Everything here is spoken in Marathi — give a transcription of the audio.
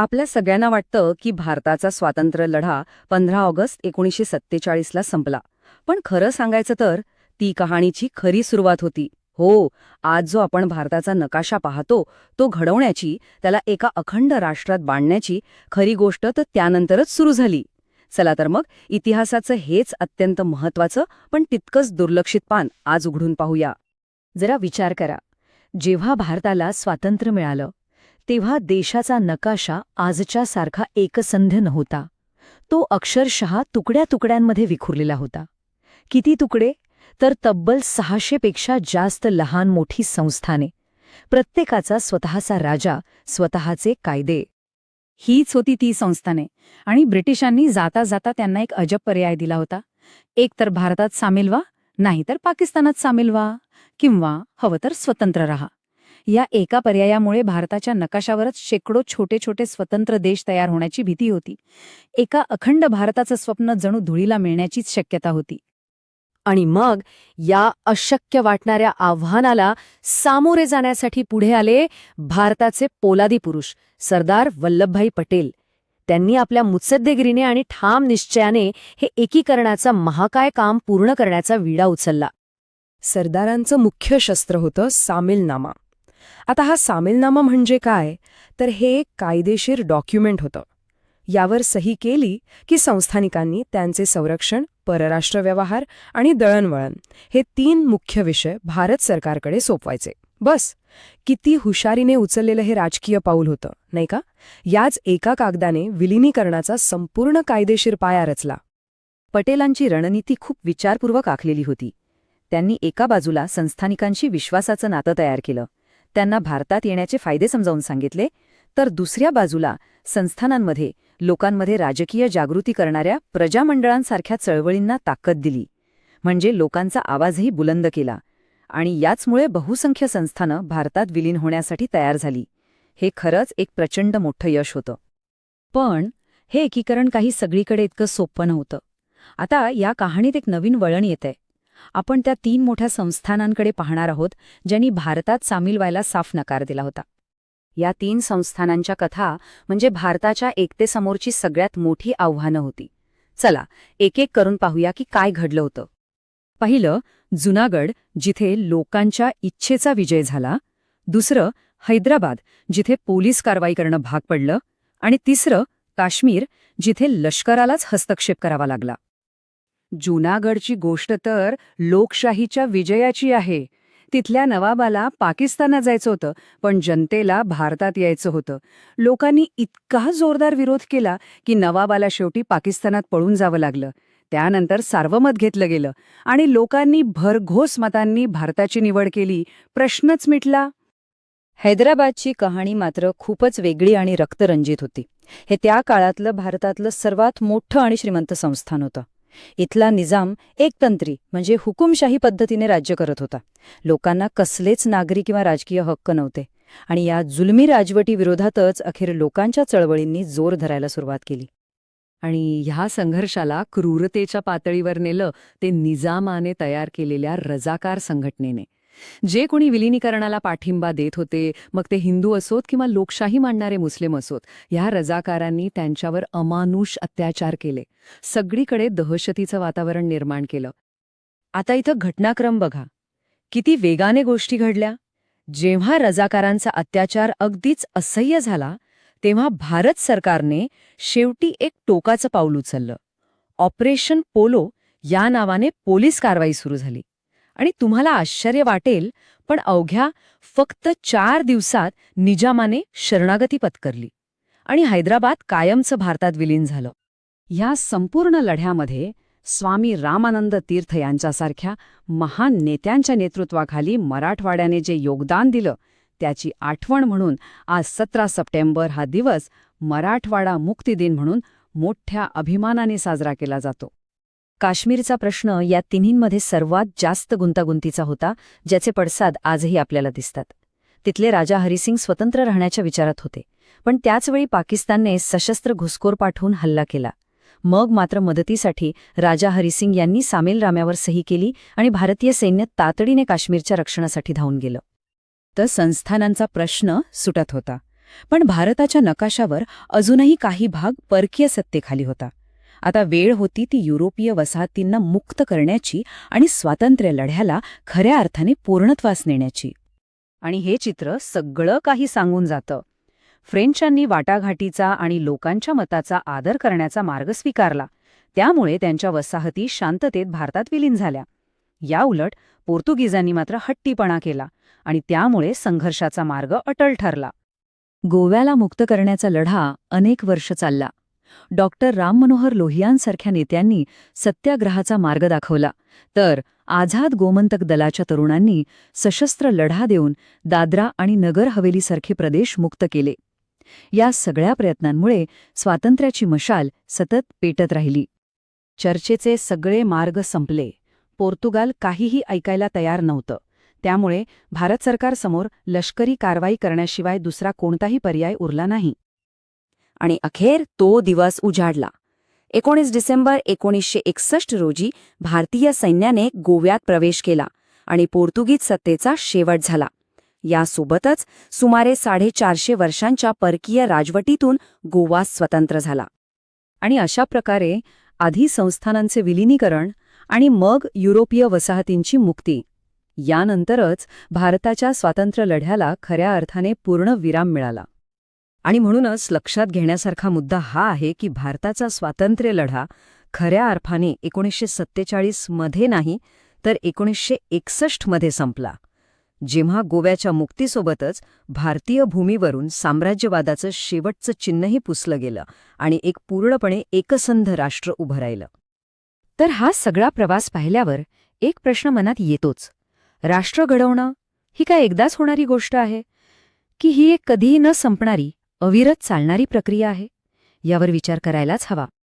आपल्या सगळ्यांना वाटतं की भारताचा स्वातंत्र्य लढा पंधरा ऑगस्ट एकोणीसशे सत्तेचाळीसला संपला. पण खरं सांगायचं तर ती कहाणीची खरी सुरुवात होती. हो आज जो आपण भारताचा नकाशा पाहतो तो घडवण्याची त्याला एका अखंड राष्ट्रात बांधण्याची खरी गोष्ट तर त्यानंतरच सुरू झाली. चला तर मग इतिहासाचं हेच अत्यंत महत्वाचं पण तितकंच दुर्लक्षित पान आज उघडून पाहूया. जरा विचार करा. जेव्हा भारताला स्वातंत्र्य मिळालं तेव्हा देशाचा नकाशा आजच्या सारखा एकसंध नव्हता. तो अक्षरशः तुकड्या तुकड्यांमध्ये विखुरलेला होता. किती तुकडे? तर तब्बल सहाशेपेक्षा जास्त लहान मोठी संस्थाने. प्रत्येकाचा स्वतःचा राजा स्वतःचे कायदे. हीच होती ती संस्थाने. आणि ब्रिटिशांनी जाता जाता त्यांना एक अजब पर्याय दिला होता. एक तर भारतात सामील व्हा नाहीतर पाकिस्तानात सामील व्हा. किंवा हवं तर स्वतंत्र राहा. या एका पर्यायामुळे भारताच्या नकाशावरच शेकडो छोटे छोटे स्वतंत्र देश तयार होण्याची भीती होती. एका अखंड भारताचं स्वप्न जणू धुळीला मिळण्याचीच शक्यता होती. आणि मग या अशक्य वाटणाऱ्या आव्हानाला सामोरे जाण्यासाठी पुढे आले भारताचे पोलादी पुरुष सरदार वल्लभभाई पटेल. त्यांनी आपल्या मुत्सद्देगिरीने आणि ठाम निश्चयाने हे एकीकरणाचा महाकाय काम पूर्ण करण्याचा विडा उचलला. सरदारांचं मुख्य शस्त्र होतं सामीलनामा. आता हा सामीलनामा म्हणजे काय? तर हे एक कायदेशीर डॉक्युमेंट होतं. यावर सही केली की संस्थानिकांनी त्यांचे संरक्षण परराष्ट्र व्यवहार आणि दळणवळण हे तीन मुख्य विषय भारत सरकारकडे सोपवायचे. बस किती हुशारीने उचललेलं हे राजकीय पाऊल होतं नाही का? याच एका कागदाने विलिनीकरणाचा संपूर्ण कायदेशीर पाया रचला. पटेलांची रणनीती खूप विचारपूर्वक आखलेली होती. त्यांनी एका बाजूला संस्थानिकांशी विश्वासाचं नातं तयार केलं. त्यांना भारतात येण्याचे फायदे समजावून सांगितले तर दुसऱ्या बाजूला संस्थानांमध्ये लोकांमध्ये राजकीय जागृती करणाऱ्या प्रजामंडळांसारख्या चळवळींना ताकद दिली. म्हणजे लोकांचा आवाजही बुलंद केला. आणि याचमुळे बहुसंख्य संस्थानं भारतात विलीन होण्यासाठी तयार झाली. हे खरंच एक प्रचंड मोठं यश होतं. पण हे एकीकरण काही सगळीकडे इतकं सोपं नव्हतं. आता या कहाणीत एक नवीन वळण येतंय. आपण त्या तीन मोठ्या संस्थानांकडे पाहणार आहोत ज्यांनी भारतात सामील व्हायला साफ नकार दिला होता. या तीन संस्थानांच्या कथा म्हणजे भारताच्या एकतेसमोरची सगळ्यात मोठी आव्हानं होती. चला एक एक करून पाहूया की काय घडलं होतं. पहिलं जुनागड जिथे लोकांच्या इच्छेचा विजय झाला. दुसरं हैदराबाद जिथे पोलीस कारवाई करणं भाग पडलं. आणि तिसरं काश्मीर जिथे लष्करालाच हस्तक्षेप करावा लागला. जुनागडची गोष्ट तर लोकशाहीच्या विजयाची आहे. तिथल्या नवाबाला पाकिस्तानात जायचं होतं पण जनतेला भारतात यायचं होतं. लोकांनी इतका जोरदार विरोध केला की नवाबाला शेवटी पाकिस्तानात पळून जावं लागलं. त्यानंतर सार्वमत घेतलं गेलं आणि लोकांनी भरघोस मतांनी भारताची निवड केली. प्रश्नच मिटला. हैदराबादची कहाणी मात्र खूपच वेगळी आणि रक्तरंजित होती. हे त्या काळातलं भारतातलं सर्वात मोठं आणि श्रीमंत संस्थान होतं. इथला निजाम एकतंत्री म्हणजे हुकुमशाही पद्धतीने राज्य करत होता. लोकांना कसलेच नागरी किंवा राजकीय हक्क नव्हते. आणि या जुलमी राजवटीविरोधातच अखेर लोकांच्या चळवळींनी जोर धरायला सुरुवात केली. आणि ह्या संघर्षाला क्रूरतेच्या पातळीवर नेलं ते निजामाने तयार केलेल्या रजाकार संघटनेने. जे कोणी विलिनीकरणाला पाठिंबा देत होते मग ते हिंदू असोत किंवा लोकशाही मांडणारे मुस्लिम असोत ह्या रजाकारांनी त्यांच्यावर अमानुष अत्याचार केले. सगळीकडे दहशतीचं वातावरण निर्माण केलं. आता इथं घटनाक्रम बघा. किती वेगाने गोष्टी घडल्या. जेव्हा रजाकारांचा अत्याचार अगदीच असह्य झाला तेव्हा भारत सरकारने शेवटी एक टोकाचं पाऊल उचललं. ऑपरेशन पोलो या नावाने पोलीस कारवाई सुरू झाली. आणि तुम्हाला आश्चर्य वाटेल पण अवघ्या फक्त चार दिवसात निजामाने शरणागती पत्करली आणि हैदराबाद कायमचं भारतात विलीन झालं. ह्या संपूर्ण लढ्यामध्ये स्वामी रामानंद तीर्थ यांच्यासारख्या महान नेत्यांच्या नेतृत्वाखाली मराठवाड्याने जे योगदान दिलं त्याची आठवण म्हणून आज सतरा सप्टेंबर हा दिवस मराठवाडा मुक्ती दिन म्हणून मोठ्या अभिमानाने साजरा केला जातो. काश्मीरचा प्रश्न या तिन्हींमध्ये सर्वात जास्त गुंतागुंतीचा होता ज्याचे पडसाद आजही आपल्याला दिसतात. तिथले राजा हरिसिंग स्वतंत्र राहण्याच्या विचारात होते पण त्याचवेळी पाकिस्तानने सशस्त्र घुसखोर पाठवून हल्ला केला. मग मात्र मदतीसाठी राजा हरिसिंग यांनी सामीलराम्यावर सही केली आणि भारतीय सैन्य तातडीने काश्मीरच्या रक्षणासाठी धावून गेलं. तर संस्थानांचा प्रश्न सुटत होता पण भारताच्या नकाशावर अजूनही काही भाग परकीय सत्तेखाली होता. आता वेळ होती ती युरोपीय वसाहतींना मुक्त करण्याची आणि स्वातंत्र्य लढ्याला खऱ्या अर्थाने पूर्णत्वास नेण्याची. आणि हे चित्र सगळं काही सांगून जातं. फ्रेंचांनी वाटाघाटीचा आणि लोकांच्या मताचा आदर करण्याचा मार्ग स्वीकारला. त्यामुळे त्यांच्या वसाहती शांततेत भारतात विलीन झाल्या. याउलट पोर्तुगीजांनी मात्र हट्टीपणा केला आणि त्यामुळे संघर्षाचा मार्ग अटल ठरला. गोव्याला मुक्त करण्याचा लढा अनेक वर्ष चालला. डॉक्टर राम मनोहर लोहियांसारख्या नेत्यांनी सत्याग्रहाचा मार्ग दाखवला. तर आझाद गोमंतक दलाच्या तरुणांनी सशस्त्र लढा देऊन दादरा आणि नगर हवेलीसारखे प्रदेश मुक्त केले. या सगळ्या प्रयत्नांमुळे स्वातंत्र्याची मशाल सतत पेटत राहिली. चर्चेचे सगळे मार्ग संपले. पोर्तुगाल काहीही ऐकायला तयार नव्हतं. त्यामुळे भारत सरकारसमोर लष्करी कारवाई करण्याशिवाय दुसरा कोणताही पर्याय उरला नाही. आणि अखेर तो दिवस उजाडला. एकोणीस डिसेंबर एकोणीसशे एकसष्ट रोजी भारतीय सैन्याने गोव्यात प्रवेश केला आणि पोर्तुगीज सत्तेचा शेवट झाला. यासोबतच सुमारे साडेचारशे वर्षांच्या परकीय राजवटीतून गोवा स्वतंत्र झाला. आणि अशा प्रकारे आधी संस्थानांचे विलिनीकरण आणि मग युरोपीय वसाहतींची मुक्ती. यानंतरच भारताच्या स्वातंत्र्य लढ्याला खऱ्या अर्थाने पूर्ण विराम मिळाला. आणि म्हणूनच लक्षात घेण्यासारखा मुद्दा हा आहे की भारताचा स्वातंत्र्य लढा खऱ्या अर्थाने एकोणीसशे सत्तेचाळीसमध्ये नाही तर एकोणीसशे एकसष्टमध्ये संपला जेव्हा गोव्याच्या मुक्तीसोबतच भारतीय भूमीवरून साम्राज्यवादाचं शेवटचं चिन्हही पुसलं गेलं आणि एक पूर्णपणे एकसंध राष्ट्र उभं राहिलं. तर हा सगळा प्रवास पाहिल्यावर एक प्रश्न मनात येतोच. राष्ट्र घडवणं ही काय एकदाच होणारी गोष्ट आहे? की ही एक कधीही न संपणारी अविरत चालणारी प्रक्रिया आहे. यावर विचार करायलाच हवा.